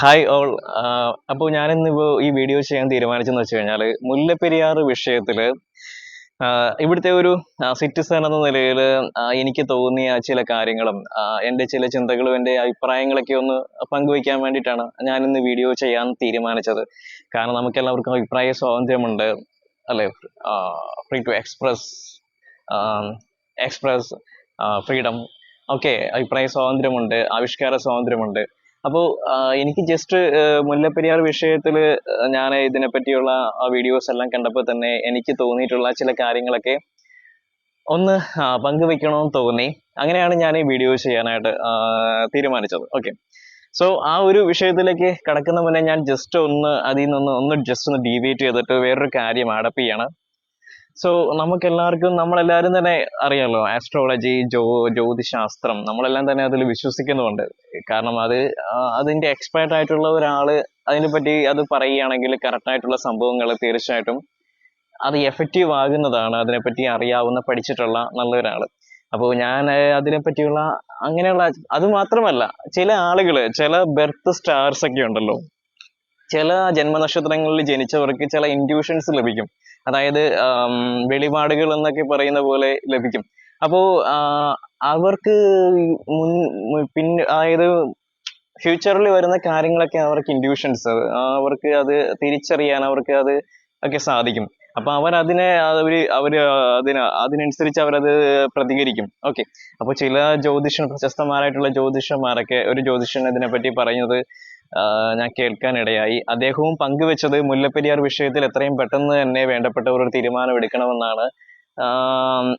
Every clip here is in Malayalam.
ഹായ് ഓൾ അപ്പോൾ ഞാനിന്നിപ്പോൾ ഈ വീഡിയോ ചെയ്യാൻ തീരുമാനിച്ചെന്ന് വെച്ച് കഴിഞ്ഞാൽ മുല്ലപ്പെരിയാർ വിഷയത്തിൽ ഇവിടുത്തെ ഒരു സിറ്റിസൺ എന്ന നിലയിൽ എനിക്ക് തോന്നിയ ചില കാര്യങ്ങളും എന്റെ ചില ചിന്തകളും എന്റെ അഭിപ്രായങ്ങളൊക്കെ ഒന്ന് പങ്കുവയ്ക്കാൻ വേണ്ടിയിട്ടാണ് ഇന്ന് വീഡിയോ ചെയ്യാൻ തീരുമാനിച്ചത്. കാരണം നമുക്കെല്ലാവർക്കും അഭിപ്രായ സ്വാതന്ത്ര്യമുണ്ട് അല്ലേ? Free to express express freedom okay അഭിപ്രായ സ്വാതന്ത്ര്യമുണ്ട് ആവിഷ്കാര സ്വാതന്ത്ര്യമുണ്ട്. അപ്പോൾ എനിക്ക് ജസ്റ്റ് മുല്ലപ്പെരിയാർ വിഷയത്തിൽ ഞാൻ ഇതിനെ പറ്റിയുള്ള വീഡിയോസ് എല്ലാം കണ്ടപ്പോൾ തന്നെ എനിക്ക് തോന്നിയിട്ടുള്ള ചില കാര്യങ്ങളൊക്കെ ഒന്ന് പങ്കുവെക്കണമെന്ന് തോന്നി. അങ്ങനെയാണ് ഞാൻ ഈ വീഡിയോ ചെയ്യാനായിട്ട് തീരുമാനിച്ചത്. ഓക്കെ സോ ആ ഒരു വിഷയത്തിലേക്ക് കടക്കുന്ന മുന്നേ ഞാൻ ജസ്റ്റ് ഒന്ന് അതിൽ നിന്ന് ഒന്ന് ജസ്റ്റ് ഒന്ന് ഡീവിയേറ്റ് ചെയ്തിട്ട് വേറൊരു കാര്യം ആഡപ്പ് ചെയ്യാണ്. സോ നമുക്ക് എല്ലാവർക്കും നമ്മളെല്ലാവരും തന്നെ അറിയാമല്ലോ ആസ്ട്രോളജി ജ്യോ ജ്യോതിശാസ്ത്രം നമ്മളെല്ലാം തന്നെ അതിൽ വിശ്വസിക്കുന്നുണ്ട് കാരണം അത് അതിന്റെ എക്സ്പേർട്ട് ആയിട്ടുള്ള ഒരാൾ അതിനെപ്പറ്റി അത് പറയുകയാണെങ്കിൽ കറക്റ്റ് ആയിട്ടുള്ള സംഭവങ്ങൾ തീർച്ചയായിട്ടും അത് എഫക്റ്റീവ് ആകുന്നതാണ് അതിനെപ്പറ്റി അറിയാവുന്ന പഠിച്ചിട്ടുള്ള നല്ലൊരാൾ. അപ്പോൾ ഞാൻ അതിനെപ്പറ്റിയുള്ള അങ്ങനെയുള്ള അത് മാത്രമല്ല ചില ആളുകൾ ചില ബെർത്ത് സ്റ്റാർസ് ഒക്കെ ഉണ്ടല്ലോ. ചില ജന്മനക്ഷത്രങ്ങളിൽ ജനിച്ചവർക്ക് ചില ഇൻഡ്യൂഷൻസ് ലഭിക്കും. അതായത് വെളിപാടുകൾ എന്നൊക്കെ പറയുന്ന പോലെ ലഭിക്കും. അപ്പോൾ അവർക്ക് മുൻ പിന്നെ അതായത് ഫ്യൂച്ചറിൽ വരുന്ന കാര്യങ്ങളൊക്കെ അവർക്ക് ഇൻഡ്യൂഷൻസ് അവർക്ക് അത് തിരിച്ചറിയാൻ അവർക്ക് അത് ഒക്കെ സാധിക്കും. അപ്പൊ അവർ അതിനെ അവർ അവർ അതിന് അതിനനുസരിച്ച് അവരത് പ്രതികരിക്കും. ഓക്കെ. അപ്പൊ ചില ജ്യോതിഷൻ പ്രശസ്തമാരായിട്ടുള്ള ജ്യോതിഷന്മാരൊക്കെ ഒരു ജ്യോതിഷൻ ഇതിനെപ്പറ്റി പറയുന്നത് ഞാൻ കേൾക്കാനിടയായി. അദ്ദേഹവും പങ്കുവെച്ചത് മുല്ലപ്പെരിയാർ വിഷയത്തിൽ എത്രയും പെട്ടെന്ന് തന്നെ വേണ്ടപ്പെട്ടവർ ഒരു തീരുമാനം എടുക്കണമെന്നാണ്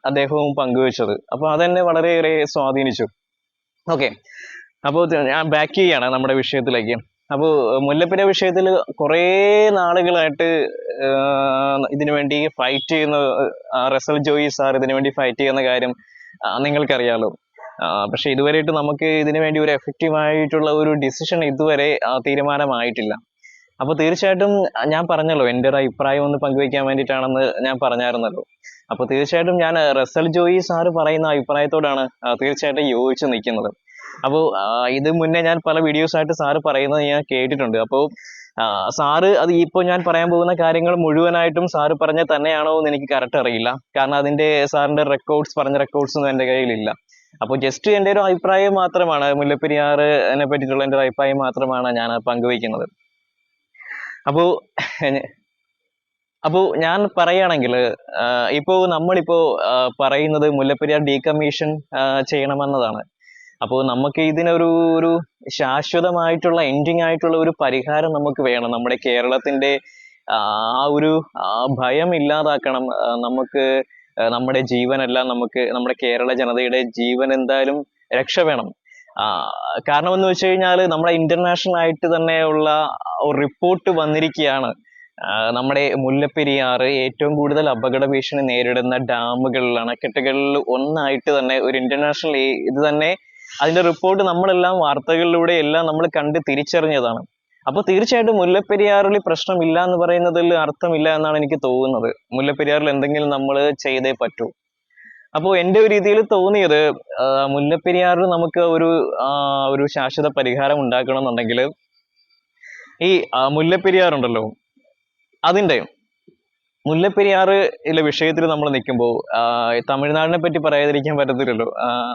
അദ്ദേഹവും പങ്കുവെച്ചത്. അപ്പോൾ അതെന്നെ വളരെയേറെ സ്വാധീനിച്ചു. ഓക്കെ. അപ്പോൾ ഞാൻ ബാക്ക് ചെയ്യാണ് നമ്മുടെ വിഷയത്തിലേക്ക്. അപ്പോൾ മുല്ലപ്പെരിയ വിഷയത്തിൽ കുറേ നാളുകളായിട്ട് ഇതിനു വേണ്ടി ഫൈറ്റ് ചെയ്യുന്ന റസൽ ജോയി സാർ ഇതിനു വേണ്ടി ഫൈറ്റ് ചെയ്യുന്ന കാര്യം നിങ്ങൾക്കറിയാലോ. പക്ഷെ ഇതുവരെയായിട്ട് നമുക്ക് ഇതിനു വേണ്ടി ഒരു എഫക്റ്റീവ് ആയിട്ടുള്ള ഒരു ഡിസിഷൻ ഇതുവരെ തീരുമാനമായിട്ടില്ല. അപ്പൊ തീർച്ചയായിട്ടും ഞാൻ പറഞ്ഞല്ലോ എന്റെ ഒരു അഭിപ്രായം ഒന്ന് പങ്കുവയ്ക്കാൻ വേണ്ടിയിട്ടാണെന്ന് ഞാൻ പറഞ്ഞായിരുന്നല്ലോ. അപ്പൊ തീർച്ചയായിട്ടും ഞാൻ റസൽ ജോയി സാറ് പറയുന്ന അഭിപ്രായത്തോടാണ് തീർച്ചയായിട്ടും യോജിച്ച് നിൽക്കുന്നത്. അപ്പോൾ ഇത് മുന്നേ ഞാൻ പല വീഡിയോസ് ആയിട്ട് സാറ് പറയുന്നത് ഞാൻ കേട്ടിട്ടുണ്ട്. അപ്പോൾ സാറ് അത് ഇപ്പോൾ ഞാൻ പറയാൻ പോകുന്ന കാര്യങ്ങൾ മുഴുവനായിട്ടും സാറ് പറഞ്ഞ തന്നെയാണോ എന്ന് എനിക്ക് കറക്റ്റ് അറിയില്ല. കാരണം അതിന്റെ സാറിന്റെ റെക്കോർഡ്സ് പറഞ്ഞ റെക്കോർഡ്സ് ഒന്നും എന്റെ കയ്യിലില്ല. അപ്പോൾ ജസ്റ്റ് എന്റെ ഒരു അഭിപ്രായം മാത്രമാണ്. മുല്ലപ്പെരിയാറിനെ പറ്റിയിട്ടുള്ള എന്റെ അഭിപ്രായം മാത്രമാണ് ഞാൻ പങ്കുവയ്ക്കുന്നത്. അപ്പോൾ അപ്പോൾ ഞാൻ പറയുകയാണെങ്കിൽ ഇപ്പോ നമ്മളിപ്പോൾ ആ, പറയുന്നത് മുല്ലപ്പെരിയാർ ഡീകമ്മീഷൻ ചെയ്യണമെന്നതാണ്. അപ്പോൾ നമുക്ക് ഇതിനൊരു ഒരു ശാശ്വതമായിട്ടുള്ള എൻഡിങ് ആയിട്ടുള്ള ഒരു പരിഹാരം നമുക്ക് വേണം. നമ്മുടെ കേരളത്തിന്റെ ആ ഒരു ഭയം ഇല്ലാതാക്കണം. നമുക്ക് നമ്മുടെ ജീവനെല്ലാം നമുക്ക് നമ്മുടെ കേരള ജനതയുടെ ജീവൻ എന്തായാലും രക്ഷ വേണം. കാരണം എന്ന് വെച്ച് കഴിഞ്ഞാൽ നമ്മുടെ ഇന്റർനാഷണൽ ആയിട്ട് തന്നെയുള്ള ഒരു റിപ്പോർട്ട് വന്നിരിക്കുകയാണ് നമ്മുടെ മുല്ലപ്പെരിയാർ ഏറ്റവും കൂടുതൽ അപകട ഭീഷണി നേരിടുന്ന ഡാമുകളിൽ അണക്കെട്ടുകളിൽ ഒന്നായിട്ട് തന്നെ ഒരു ഇന്റർനാഷണൽ ഇത് തന്നെ അതിന്റെ റിപ്പോർട്ട് നമ്മളെല്ലാം വാർത്തകളിലൂടെ എല്ലാം നമ്മൾ കണ്ട് തിരിച്ചറിഞ്ഞതാണ്. അപ്പോൾ തീർച്ചയായിട്ടും മുല്ലപ്പെരിയാറിൽ പ്രശ്നമില്ല എന്ന് പറയുന്നതിൽ അർത്ഥമില്ല എന്നാണ് എനിക്ക് തോന്നുന്നത്. മുല്ലപ്പെരിയാറിൽ എന്തെങ്കിലും നമ്മൾ ചെയ്തേ പറ്റൂ. അപ്പോൾ എന്റെ ഒരു രീതിയിൽ തോന്നിയത് മുല്ലപ്പെരിയാറിൽ നമുക്ക് ഒരു ഒരു ശാശ്വത പരിഹാരം ഉണ്ടാക്കണം എന്നുണ്ടെങ്കിൽ ഈ മുല്ലപ്പെരിയാറുണ്ടല്ലോ അതിന്റെ മുല്ലപ്പെരിയാറിലെ വിഷയത്തിൽ നമ്മൾ നിൽക്കുമ്പോൾ തമിഴ്നാടിനെ പറ്റി പറയാതിരിക്കാൻ പറ്റത്തില്ലല്ലോ.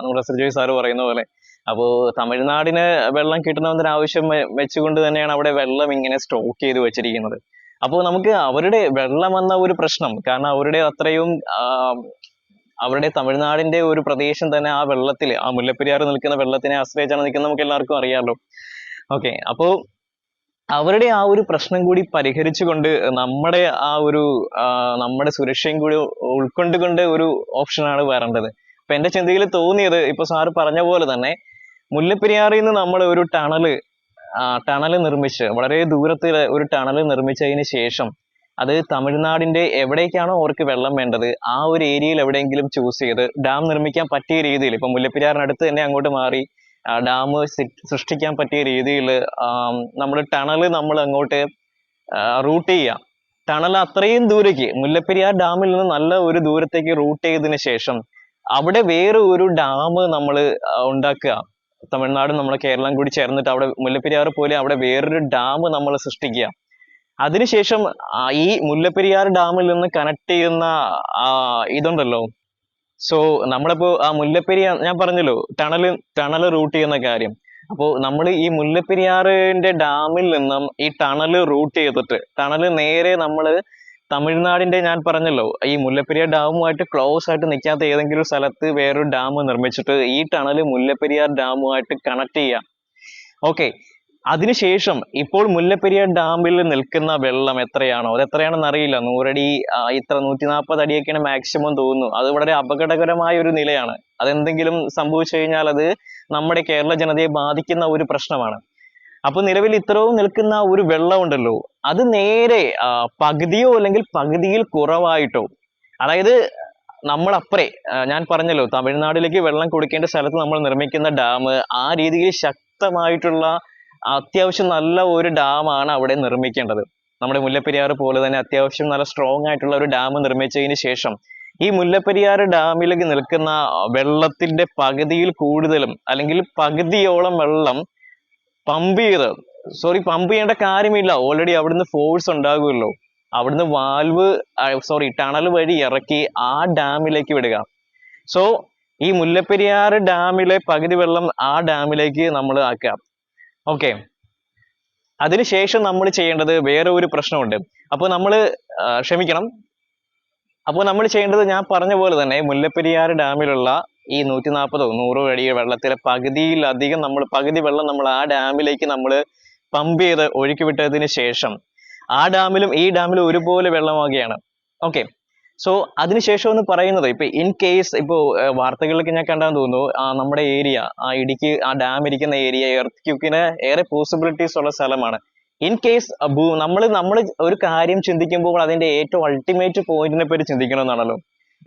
നമ്മുടെ ശ്രീജോയ് സാറ് പറയുന്ന പോലെ അപ്പോൾ തമിഴ്നാടിന് വെള്ളം കിട്ടണമെന്നൊരു ആവശ്യം വെച്ചുകൊണ്ട് തന്നെയാണ് അവിടെ വെള്ളം ഇങ്ങനെ സ്റ്റോക്ക് ചെയ്ത് വെച്ചിരിക്കുന്നത്. അപ്പോൾ നമുക്ക് അവരുടെ വെള്ളം എന്ന ഒരു പ്രശ്നം കാരണം അവരുടെ അത്രയും അവരുടെ തമിഴ്നാടിന്റെ ഒരു പ്രദേശം തന്നെ ആ വെള്ളത്തിൽ ആ മുല്ലപ്പെരിയാർ നിൽക്കുന്ന വെള്ളത്തിനെ ആശ്രയിച്ചാണ് നിൽക്കുന്നത് നമുക്ക് എല്ലാവർക്കും അറിയാമല്ലോ ഓക്കെ അപ്പോൾ അവരുടെ ആ ഒരു പ്രശ്നം കൂടി പരിഹരിച്ചുകൊണ്ട് നമ്മുടെ ആ ഒരു നമ്മുടെ സുരക്ഷയും കൂടി ഉൾക്കൊണ്ടുകൊണ്ട് ഒരു ഓപ്ഷനാണ് വരേണ്ടത്. അപ്പൊ എന്റെ ചിന്തയിൽ തോന്നിയത് ഇപ്പൊ സാറ് പറഞ്ഞ പോലെ തന്നെ മുല്ലപ്പെരിയാറിൽ നിന്ന് നമ്മൾ ഒരു ടണൽ ടണൽ നിർമ്മിച്ച് വളരെ ദൂരത്തിൽ ഒരു ടണൽ നിർമ്മിച്ചതിന് ശേഷം അത് തമിഴ്നാടിന്റെ എവിടേക്കാണോ അവർക്ക് വെള്ളം വേണ്ടത് ആ ഒരു ഏരിയയിൽ എവിടെയെങ്കിലും ചൂസ് ചെയ്ത് ഡാം നിർമ്മിക്കാൻ പറ്റിയ രീതിയിൽ ഇപ്പം മുല്ലപ്പെരിയാറിനടുത്ത് തന്നെ അങ്ങോട്ട് മാറി ഡാം സൃഷ്ടിക്കാൻ പറ്റിയ രീതിയിൽ നമ്മൾ ടണൽ നമ്മൾ അങ്ങോട്ട് റൂട്ട് ചെയ്യാം. ടണൽ അത്രയും ദൂരേക്ക് മുല്ലപ്പെരിയാർ ഡാമിൽ നിന്ന് നല്ല ഒരു ദൂരത്തേക്ക് റൂട്ട് ചെയ്തതിന് ശേഷം അവിടെ വേറെ ഒരു ഡാം നമ്മൾ ഉണ്ടാക്കുക. തമിഴ്നാടും നമ്മുടെ കേരളം കൂടി ചേർന്നിട്ട് അവിടെ മുല്ലപ്പെരിയാർ പോലെ അവിടെ വേറൊരു ഡാം നമ്മൾ സൃഷ്ടിക്കുക. അതിനുശേഷം ഈ മുല്ലപ്പെരിയാർ ഡാമിൽ നിന്ന് കണക്ട് ചെയ്യുന്ന ഇതുണ്ടല്ലോ. സോ നമ്മളിപ്പോ ആ മുല്ലപ്പെരിയാർ ഞാൻ പറഞ്ഞല്ലോ ടണൽ ടണൽ റൂട്ട് ചെയ്യുന്ന കാര്യം. അപ്പോൾ നമ്മൾ ഈ മുല്ലപ്പെരിയാറിന്റെ ഡാമിൽ നിന്നും ഈ ടണൽ റൂട്ട് ചെയ്തിട്ട് ടണൽ നേരെ നമ്മൾ തമിഴ്നാടിന്റെ ഞാൻ പറഞ്ഞല്ലോ ഈ മുല്ലപ്പെരിയാർ ഡാമുമായിട്ട് ക്ലോസ് ആയിട്ട് നിൽക്കാത്ത ഏതെങ്കിലും സ്ഥലത്ത് വേറൊരു ഡാം നിർമ്മിച്ചിട്ട് ഈ ടണൽ മുല്ലപ്പെരിയാർ ഡാമുമായിട്ട് കണക്ട് ചെയ്യാം. ഓക്കെ അതിനുശേഷം ഇപ്പോൾ മുല്ലപ്പെരിയാർ ഡാമിൽ നിൽക്കുന്ന വെള്ളം എത്രയാണോ? അത് എത്രയാണെന്ന് അറിയില്ല. നൂറടി ഇത്ര നൂറ്റി നാൽപ്പത് അടിയൊക്കെയാണ് മാക്സിമം തോന്നുന്നു. അത് വളരെ അപകടകരമായ ഒരു നിലയാണ്. അതെന്തെങ്കിലും സംഭവിച്ചു കഴിഞ്ഞാൽ അത് നമ്മുടെ കേരള ജനതയെ ബാധിക്കുന്ന ഒരു പ്രശ്നമാണ്. അപ്പൊ നിലവിൽ ഇത്രയും നിൽക്കുന്ന ഒരു വെള്ളം ഉണ്ടല്ലോ അത് നേരെ പകുതിയോ അല്ലെങ്കിൽ പകുതിയിൽ കുറവായിട്ടോ അതായത് നമ്മൾ അപ്പറേ ഞാൻ പറഞ്ഞല്ലോ തമിഴ്നാട്ടിലേക്ക് വെള്ളം കൊടുക്കേണ്ട സ്ഥലത്ത് നമ്മൾ നിർമ്മിക്കുന്ന ഡാം ആ രീതിയിൽ ശക്തമായിട്ടുള്ള അത്യാവശ്യം നല്ല ഒരു ഡാമാണ് അവിടെ നിർമ്മിക്കേണ്ടത്. നമ്മുടെ മുല്ലപ്പെരിയാർ പോലെ തന്നെ അത്യാവശ്യം നല്ല സ്ട്രോങ് ആയിട്ടുള്ള ഒരു ഡാം നിർമ്മിച്ചതിന് ശേഷം ഈ മുല്ലപ്പെരിയാർ ഡാമിലേക്ക് നിൽക്കുന്ന വെള്ളത്തിന്റെ പകുതിയിൽ കൂടുതലും അല്ലെങ്കിൽ പകുതിയോളം വെള്ളം പമ്പ് ചെയ്ത്. സോറി പമ്പ് ചെയ്യേണ്ട കാര്യമില്ല. ഓൾറെഡി അവിടുന്ന് ഫോഴ്സ് ഉണ്ടാകുമല്ലോ. അവിടുന്ന് വാൽവ് സോറി ടണൽ വഴി ഇറക്കി ആ ഡാമിലേക്ക് വിടുക. സോ ഈ മുല്ലപ്പെരിയാർ ഡാമിലെ പകുതി വെള്ളം ആ ഡാമിലേക്ക് നമ്മൾ ആക്കാം ഓക്കെ അതിനുശേഷം നമ്മൾ ചെയ്യേണ്ടത് വേറെ ഒരു പ്രശ്നമുണ്ട്. അപ്പോൾ നമ്മൾ ക്ഷമിക്കണം. അപ്പോൾ നമ്മൾ ചെയ്യേണ്ടത് ഞാൻ പറഞ്ഞ പോലെ തന്നെ മുല്ലപ്പെരിയാർ ഡാമിലുള്ള ഈ നൂറ്റി നാൽപ്പതോ നൂറോ അടി വെള്ളത്തിലെ പകുതിയിലധികം നമ്മൾ പകുതി വെള്ളം നമ്മൾ ആ ഡാമിലേക്ക് നമ്മൾ പമ്പ് ചെയ്ത് ഒഴുക്കി വിട്ടതിന് ശേഷം ആ ഡാമിലും ഈ ഡാമിലും ഒരുപോലെ വെള്ളമാകുകയാണ് ഓക്കെ സോ അതിനുശേഷം എന്ന് പറയുന്നത് ഇപ്പൊ ഇൻ കേസ് ഇപ്പോ വാർത്തകളിലൊക്കെ ഞാൻ കണ്ടാന്ന് തോന്നുന്നു നമ്മുടെ ഏരിയ ആ ഇടുക്കി ആ ഡാം ഇരിക്കുന്ന ഏരിയ എർത്ത് ക്യൂക്കിന് ഏറെ പോസിബിലിറ്റീസ് ഉള്ള സ്ഥലമാണ്. ഇൻ കേസ് നമ്മൾ നമ്മൾ ഒരു കാര്യം ചിന്തിക്കുമ്പോൾ അതിന്റെ ഏറ്റവും അൾട്ടിമേറ്റ് പോയിന്റിനെ പറ്റി ചിന്തിക്കണമെന്നാണല്ലോ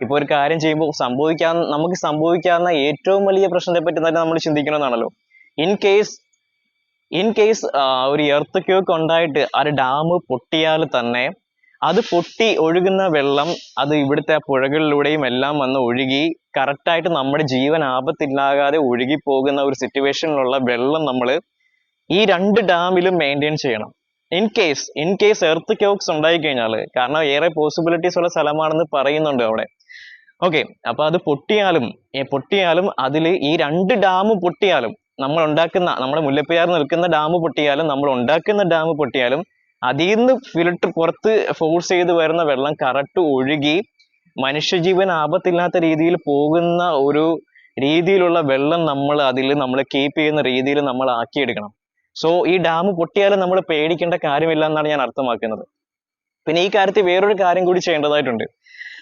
ഇപ്പൊ ഒരു കാര്യം ചെയ്യുമ്പോൾ സംഭവിക്കാൻ നമുക്ക് സംഭവിക്കാവുന്ന ഏറ്റവും വലിയ പ്രശ്നത്തെ പറ്റി തന്നെ നമ്മൾ ചിന്തിക്കണമെന്നാണല്ലോ ഇൻ കേസ് ഇൻ കേസ് ഒരു എർത്ത് ക്യൂക്ക് ഉണ്ടായിട്ട് ആ ഒരു ഡാം പൊട്ടിയാൽ തന്നെ അത് പൊട്ടി ഒഴുകുന്ന വെള്ളം അത് ഇവിടുത്തെ പുഴകളിലൂടെയും എല്ലാം വന്ന് ഒഴുകി കറക്റ്റായിട്ട് നമ്മുടെ ജീവൻ ആപത്തില്ലാകാതെ ഒഴുകി പോകുന്ന ഒരു സിറ്റുവേഷനിലുള്ള വെള്ളം നമ്മൾ ഈ രണ്ട് ഡാമിലും മെയിന്റെയിൻ ചെയ്യണം. In case in case earthquakes ഉണ്ടായി കഴിഞ്ഞാൽ കാരണം ഏറെ പോസിബിലിറ്റീസ് ഉള്ള സ്ഥലമാണെന്ന് പറയുന്നുണ്ട് അവിടെ. ഓക്കെ അപ്പൊ അത് പൊട്ടിയാലും പൊട്ടിയാലും അതിൽ ഈ രണ്ട് ഡാം പൊട്ടിയാലും നമ്മൾ ഉണ്ടാക്കുന്ന നമ്മുടെ മുല്ലപ്പെരിയാർ നിൽക്കുന്ന ഡാം പൊട്ടിയാലും നമ്മൾ ഉണ്ടാക്കുന്ന ഡാം പൊട്ടിയാലും അതിൽ നിന്ന് ഫിൽട്ടർ പുറത്ത് ഫോഴ്സ് ചെയ്ത് വരുന്ന വെള്ളം കറക്റ്റ് ഒഴുകി മനുഷ്യജീവൻ ആപത്തില്ലാത്ത രീതിയിൽ പോകുന്ന ഒരു രീതിയിലുള്ള വെള്ളം നമ്മൾ അതിൽ നമ്മൾ കീപ്പ് ചെയ്യുന്ന രീതിയിൽ നമ്മൾ ആക്കിയെടുക്കണം. സോ ഈ ഡാം പൊട്ടിയാലും നമ്മൾ പേടിക്കേണ്ട കാര്യമില്ല എന്നാണ് ഞാൻ അർത്ഥമാക്കുന്നത്. പിന്നെ ഈ കാര്യത്തിൽ വേറൊരു കാര്യം കൂടി ചെയ്യേണ്ടതായിട്ടുണ്ട്.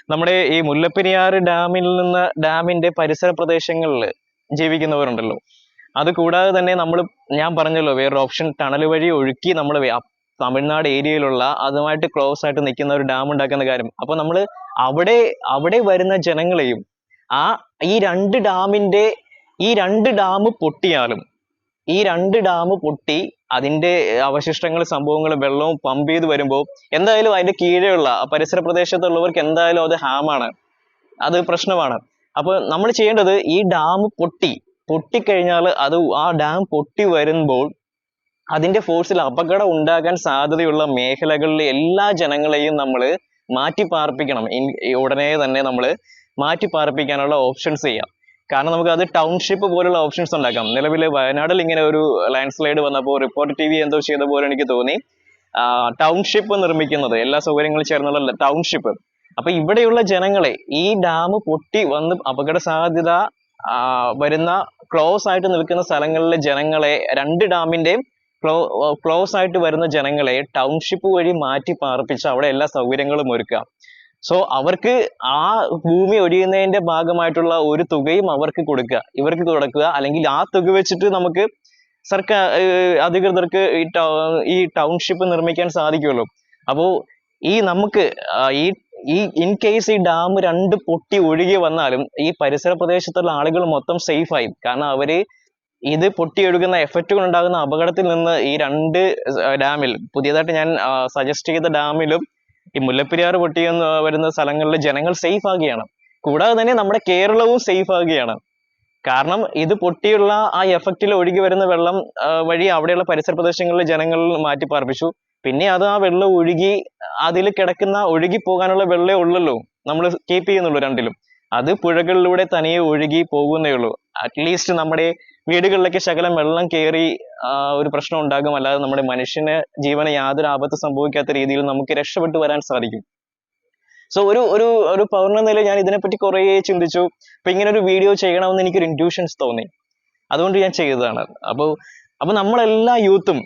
നമ്മുടെ ഈ മുല്ലപ്പെരിയാർ ഡാമിൽ നിന്ന് ഡാമിന്റെ പരിസര പ്രദേശങ്ങളിൽ ജീവിക്കുന്നവരുണ്ടല്ലോ. അത് കൂടാതെ തന്നെ നമ്മൾ ഞാൻ പറഞ്ഞല്ലോ വേറൊരു ഓപ്ഷൻ ടണൽ വഴി ഒഴുക്കി നമ്മൾ തമിഴ്നാട് ഏരിയയിലുള്ള അതുമായിട്ട് ക്ലോസ് ആയിട്ട് നിൽക്കുന്ന ഒരു ഡാം ഉണ്ടാക്കുന്ന കാര്യം. അപ്പൊ നമ്മൾ അവിടെ അവിടെ വരുന്ന ജനങ്ങളെയും ആ ഈ രണ്ട് ഡാമിന്റെ ഈ രണ്ട് ഡാം പൊട്ടിയാലും ഈ രണ്ട് ഡാം പൊട്ടി അതിന്റെ അവശിഷ്ടങ്ങൾ സംഭവങ്ങൾ വെള്ളവും പമ്പ് ചെയ്ത് വരുമ്പോൾ എന്തായാലും അതിന്റെ കീഴെയുള്ള പരിസര പ്രദേശത്തുള്ളവർക്ക് എന്തായാലും അത് ഹാമാണ് അത് പ്രശ്നമാണ്. അപ്പൊ നമ്മൾ ചെയ്യേണ്ടത് ഈ ഡാം പൊട്ടി പൊട്ടിക്കഴിഞ്ഞാൽ അത് ആ ഡാം പൊട്ടി വരുമ്പോൾ അതിന്റെ ഫോഴ്സിൽ അപകടം ഉണ്ടാകാൻ സാധ്യതയുള്ള മേഖലകളിലെ എല്ലാ ജനങ്ങളെയും നമ്മൾ മാറ്റി പാർപ്പിക്കണം ഉടനെ തന്നെ നമ്മൾ മാറ്റി പാർപ്പിക്കാനുള്ള ഓപ്ഷൻസ് ചെയ്യാം. കാരണം നമുക്ക് അത് ടൗൺഷിപ്പ് പോലുള്ള ഓപ്ഷൻസ് ഉണ്ടാക്കാം. നിലവിൽ വയനാട്ടിൽ ഇങ്ങനെ ഒരു ലാൻഡ് സ്ലൈഡ് വന്നപ്പോൾ റിപ്പോർട്ട് ടി വി എന്തോ ചെയ്ത പോലെ എനിക്ക് തോന്നി. ടൗൺഷിപ്പ് നിർമ്മിക്കുന്നത് എല്ലാ സൗകര്യങ്ങളും ചേർന്നുള്ള ടൗൺഷിപ്പ് അപ്പൊ ഇവിടെയുള്ള ജനങ്ങളെ ഈ ഡാം പൊട്ടി വന്ന് അപകട സാധ്യത വരുന്ന ക്ലോസ് ആയിട്ട് നിൽക്കുന്ന സ്ഥലങ്ങളിലെ ജനങ്ങളെ രണ്ട് ഡാമിന്റെയും ക്ലോസ് ആയിട്ട് വരുന്ന ജനങ്ങളെ ടൗൺഷിപ്പ് വഴി മാറ്റി പാർപ്പിച്ച് അവിടെ എല്ലാ സൗകര്യങ്ങളും ഒരുക്കുക സോ അവർക്ക് ആ ഭൂമി ഒഴിയുന്നതിന്റെ ഭാഗമായിട്ടുള്ള ഒരു തുകയും അവർക്ക് കൊടുക്കുക. ഇവർക്ക് കൊടുക്കുക. അല്ലെങ്കിൽ ആ തുക വെച്ചിട്ട് നമുക്ക് സർക്കാർ അധികൃതർക്ക് ഈ ഈ ടൗൺഷിപ്പ് നിർമ്മിക്കാൻ സാധിക്കുമല്ലോ. അപ്പോ ഈ നമുക്ക് ഈ ഈ ഇൻ കേസ് ഈ ഡാം രണ്ട് പൊട്ടി ഒഴുകി വന്നാലും ഈ പരിസര പ്രദേശത്തുള്ള ആളുകൾ മൊത്തം സേഫ് ആയി. കാരണം അവർ ഇത് പൊട്ടിയൊഴുകുന്ന എഫക്റ്റുകൾ ഉണ്ടാകുന്ന അപകടത്തിൽ നിന്ന് ഈ രണ്ട് ഡാമിൽ പുതിയതായിട്ട് ഞാൻ സജസ്റ്റ് ചെയ്ത ഡാമിലും ഈ മുല്ലപ്പെരിയാർ പൊട്ടിയെന്ന് വരുന്ന സ്ഥലങ്ങളിലെ ജനങ്ങൾ സേഫ് ആകുകയാണ്. കൂടാതെ തന്നെ നമ്മുടെ കേരളവും സേഫ് ആകുകയാണ്. കാരണം ഇത് പൊട്ടിയുള്ള ആ എഫക്റ്റിൽ ഒഴുകി വരുന്ന വെള്ളം വഴി അവിടെയുള്ള പരിസര പ്രദേശങ്ങളിലെ ജനങ്ങളിൽ മാറ്റി പാർപ്പിച്ചു. പിന്നെ അത് ആ വെള്ളം ഒഴുകി അതിൽ കിടക്കുന്ന ഒഴുകി പോകാനുള്ള വെള്ളമേ ഉള്ളല്ലോ. നമ്മൾ കീപ്പ് ചെയ്യുന്നുള്ളൂ രണ്ടിലും. അത് പുഴകളിലൂടെ തനിയെ ഒഴുകി പോകുന്നേ ഉള്ളൂ. അറ്റ്ലീസ്റ്റ് നമ്മുടെ വീടുകളിലേക്ക് ശകലം വെള്ളം കയറി ഒരു പ്രശ്നം ഉണ്ടാകും. അല്ലാതെ നമ്മുടെ മനുഷ്യന് ജീവന് യാതൊരു ആപത്ത് സംഭവിക്കാത്ത രീതിയിൽ നമുക്ക് രക്ഷപ്പെട്ടു വരാൻ സാധിക്കും. സോ ഒരു ഒരു ഒരു പൗർണ നില ഞാൻ ഇതിനെപ്പറ്റി കുറേ ചിന്തിച്ചു. അപ്പൊ ഇങ്ങനെ ഒരു വീഡിയോ ചെയ്യണമെന്ന് എനിക്കൊരു ഇൻഡ്യൂഷൻസ് തോന്നി. അതുകൊണ്ട് ഞാൻ ചെയ്തതാണ്. അപ്പോൾ അപ്പൊ നമ്മളെല്ലാ യൂത്തും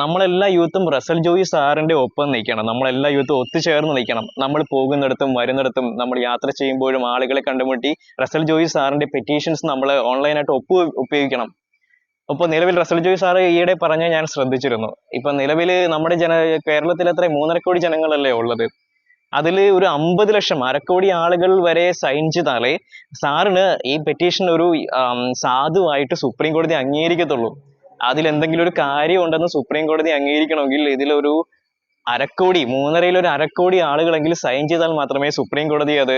നമ്മളെല്ലാ യൂത്തും റസൽ ജോയി സാറിന്റെ ഒപ്പം നിൽക്കണം നമ്മളെല്ലാ യൂത്തും ഒത്തുചേർന്ന് നിൽക്കണം നമ്മൾ പോകുന്നിടത്തും വരുന്നിടത്തും നമ്മൾ യാത്ര ചെയ്യുമ്പോഴും ആളുകളെ കണ്ടുമുട്ടി റസൽ ജോയി സാറിന്റെ പെറ്റീഷൻസ് നമ്മൾ ഓൺലൈനായിട്ട് ഒപ്പ് ഉപയോഗിക്കണം. ഇപ്പൊ നിലവിൽ റസൽ ജോയി സാറ് ഈയിടെ പറഞ്ഞ ഞാൻ ശ്രദ്ധിച്ചിരുന്നു. ഇപ്പൊ നിലവിൽ നമ്മുടെ ജന കേരളത്തിൽ എത്ര മൂന്നര കോടി ജനങ്ങളല്ലേ ഉള്ളത്? അതിൽ ഒരു അമ്പത് ലക്ഷം അരക്കോടി ആളുകൾ വരെ സൈൻ ചെയ്താലേ സാറിന് ഈ പെറ്റീഷൻ ഒരു സാധുവായിട്ട് സുപ്രീം കോടതി അംഗീകരിക്കത്തുള്ളൂ. അതിൽ എന്തെങ്കിലും ഒരു കാര്യം ഉണ്ടെന്ന് സുപ്രീം കോടതി അംഗീകരിക്കണമെങ്കിൽ ഇതിലൊരു അരക്കോടി മൂന്നരയിൽ ഒരു അരക്കോടി ആളുകളെങ്കിലും സൈൻ ചെയ്താൽ മാത്രമേ സുപ്രീം കോടതി അത്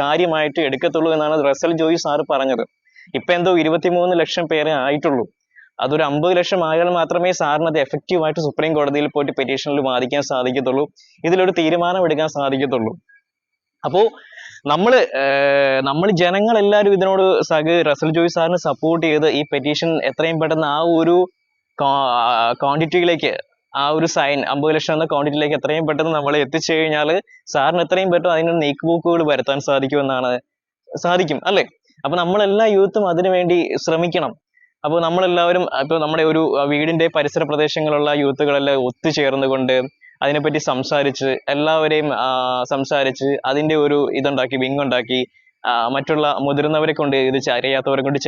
കാര്യമായിട്ട് എടുക്കത്തുള്ളൂ എന്നാണ് റസൽ ജോയി സാർ പറഞ്ഞത്. ഇപ്പൊ എന്തോ ഇരുപത്തിമൂന്ന് ലക്ഷം പേരെ ആയിട്ടുള്ളൂ. അതൊരു അമ്പത് ലക്ഷം ആയാൽ മാത്രമേ സാറിന് അത് എഫക്റ്റീവ് ആയിട്ട് സുപ്രീം കോടതിയിൽ പോയിട്ട് പെറ്റീഷനിൽ വാദിക്കാൻ സാധിക്കത്തുള്ളൂ. ഇതിലൊരു തീരുമാനം എടുക്കാൻ സാധിക്കത്തുള്ളൂ. അപ്പോ നമ്മൾ നമ്മൾ ജനങ്ങൾ എല്ലാവരും ഇതിനോട് സഹ റസൽ ജോയ് സാറിന് സപ്പോർട്ട് ചെയ്ത് ഈ പെറ്റീഷൻ എത്രയും പെട്ടെന്ന് ആ ഒരു ക്വാണ്ടിറ്റിയിലേക്ക് ആ ഒരു സൈൻ അമ്പത് ലക്ഷം എന്ന ക്വാണ്ടിറ്റിയിലേക്ക് എത്രയും പെട്ടെന്ന് നമ്മൾ എത്തിച്ചു കഴിഞ്ഞാൽ സാറിന് എത്രയും പെട്ടെന്ന് അതിന് നീക്കുപോക്കുകൾ വരുത്താൻ സാധിക്കുമെന്നാണ് സാധിക്കും അല്ലേ? അപ്പൊ നമ്മളെല്ലാ യൂത്തും അതിനു വേണ്ടി ശ്രമിക്കണം. അപ്പോൾ നമ്മളെല്ലാവരും ഇപ്പൊ നമ്മുടെ ഒരു വീടിന്റെ പരിസര പ്രദേശങ്ങളുള്ള യൂത്തുകളെല്ലാം ഒത്തുചേർന്നുകൊണ്ട് അതിനെപ്പറ്റി സംസാരിച്ച് എല്ലാവരെയും സംസാരിച്ച് അതിന്റെ ഒരു ഇതുണ്ടാക്കി വിങ് ഉണ്ടാക്കി മറ്റുള്ള മുതിർന്നവരെ കൊണ്ട് ഇത് അറിയാത്തവരെ കൊണ്ട്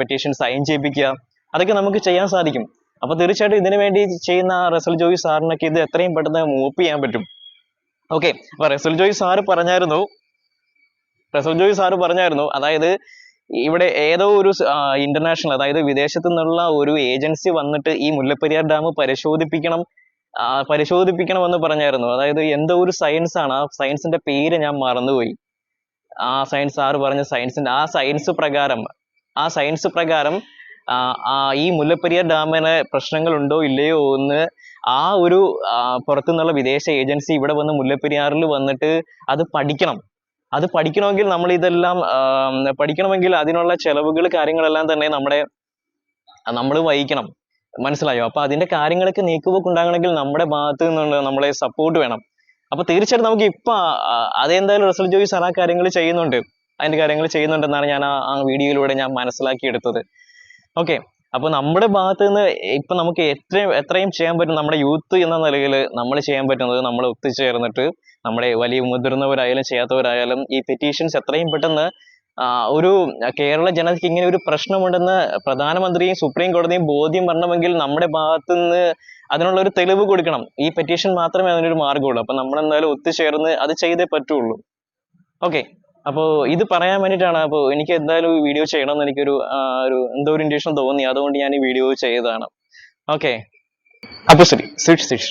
പെറ്റീഷൻ സൈൻ ചെയ്യിപ്പിക്കുക. അതൊക്കെ നമുക്ക് ചെയ്യാൻ സാധിക്കും. അപ്പൊ തീർച്ചയായിട്ടും ഇതിനു വേണ്ടി ചെയ്യുന്ന റസൽ ജോയി സാറിനൊക്കെ ഇത് എത്രയും പെട്ടെന്ന് മൂപ്പ് ചെയ്യാൻ പറ്റും. ഓക്കെ അപ്പൊ റസൽ ജോയി സാറ് പറഞ്ഞായിരുന്നു റസൽ ജോയി സാറ് പറഞ്ഞായിരുന്നു അതായത് ഇവിടെ ഏതോ ഒരു ഇന്റർനാഷണൽ അതായത് വിദേശത്തു നിന്നുള്ള ഒരു ഏജൻസി വന്നിട്ട് ഈ മുല്ലപ്പെരിയാർ ഡാം പരിശോധിപ്പിക്കണം പരിശോധിപ്പിക്കണമെന്ന് പറഞ്ഞായിരുന്നു. അതായത് എന്തോ ഒരു സയൻസ് ആണ്. ആ സയൻസിന്റെ പേര് ഞാൻ മറന്നുപോയി. ആ സയൻസ് സാറ് പറഞ്ഞ സയൻസിന്റെ ആ സയൻസ് പ്രകാരം ആ സയൻസ് പ്രകാരം ഈ മുല്ലപ്പെരിയാർ ഡാമിന് പ്രശ്നങ്ങൾ ഉണ്ടോ ഇല്ലയോ എന്ന് ആ ഒരു പുറത്തു പുറത്തുനിന്നുള്ള വിദേശ ഏജൻസി ഇവിടെ വന്ന് മുല്ലപ്പെരിയാറിൽ വന്നിട്ട് അത് പഠിക്കണം. അത് പഠിക്കണമെങ്കിൽ നമ്മൾ ഇതെല്ലാം പഠിക്കണമെങ്കിൽ അതിനുള്ള ചെലവുകൾ കാര്യങ്ങളെല്ലാം തന്നെ നമ്മുടെ നമ്മൾ വഹിക്കണം. മനസ്സിലായോ? അപ്പൊ അതിന്റെ കാര്യങ്ങളൊക്കെ നീക്കുപോക്ക് ഉണ്ടാകണമെങ്കിൽ നമ്മുടെ ഭാഗത്ത് നിന്നുള്ള നമ്മളെ സപ്പോർട്ട് വേണം. അപ്പൊ തീർച്ചയായിട്ടും നമുക്ക് ഇപ്പൊ അതെന്തായാലും റസൽ സാർ ആ കാര്യങ്ങൾ ചെയ്യുന്നുണ്ട്. അതിന്റെ കാര്യങ്ങൾ ചെയ്യുന്നുണ്ടെന്നാണ് ഞാൻ ആ വീഡിയോയിലൂടെ ഞാൻ മനസ്സിലാക്കിയെടുത്തത്. ഓക്കെ. അപ്പൊ നമ്മുടെ ഭാഗത്ത് നിന്ന് ഇപ്പൊ നമുക്ക് എത്രയും എത്രയും ചെയ്യാൻ പറ്റും നമ്മുടെ യൂത്ത് എന്ന നിലയിൽ നമ്മൾ ചെയ്യാൻ പറ്റുന്നത് നമ്മൾ ഒത്തുചേർന്നിട്ട് നമ്മുടെ വലിയ മുതിർന്നവരായാലും ചെയ്യാത്തവരായാലും ഈ പെറ്റീഷൻസ് എത്രയും പെട്ടെന്ന് ഒരു കേരള ജനതയ്ക്ക് ഇങ്ങനെ ഒരു പ്രശ്നമുണ്ടെന്ന് പ്രധാനമന്ത്രിയും സുപ്രീം കോടതിയും ബോധ്യം വരണമെങ്കിൽ നമ്മുടെ ഭാഗത്തു നിന്ന് അതിനുള്ള ഒരു തെളിവ് കൊടുക്കണം. ഈ പെറ്റീഷൻ മാത്രമേ അതിനൊരു മാർഗമുള്ളൂ അപ്പൊ നമ്മൾ എന്തായാലും ഒത്തുചേർന്ന് അത് ചെയ്തേ പറ്റുള്ളൂ. ഓക്കെ അപ്പോൾ ഇത് പറയാൻ വേണ്ടിയിട്ടാണ്. അപ്പോൾ എനിക്ക് എന്തായാലും വീഡിയോ ചെയ്യണമെന്ന് എനിക്കൊരു ഒരു എന്തോ ഒരു ഇൻഡ്യൂഷൻ തോന്നി. അതുകൊണ്ട് ഞാൻ ഈ വീഡിയോ ചെയ്തതാണ്. ഓക്കെ അപ്പൊ ശരി. സിഷ് സിഷ്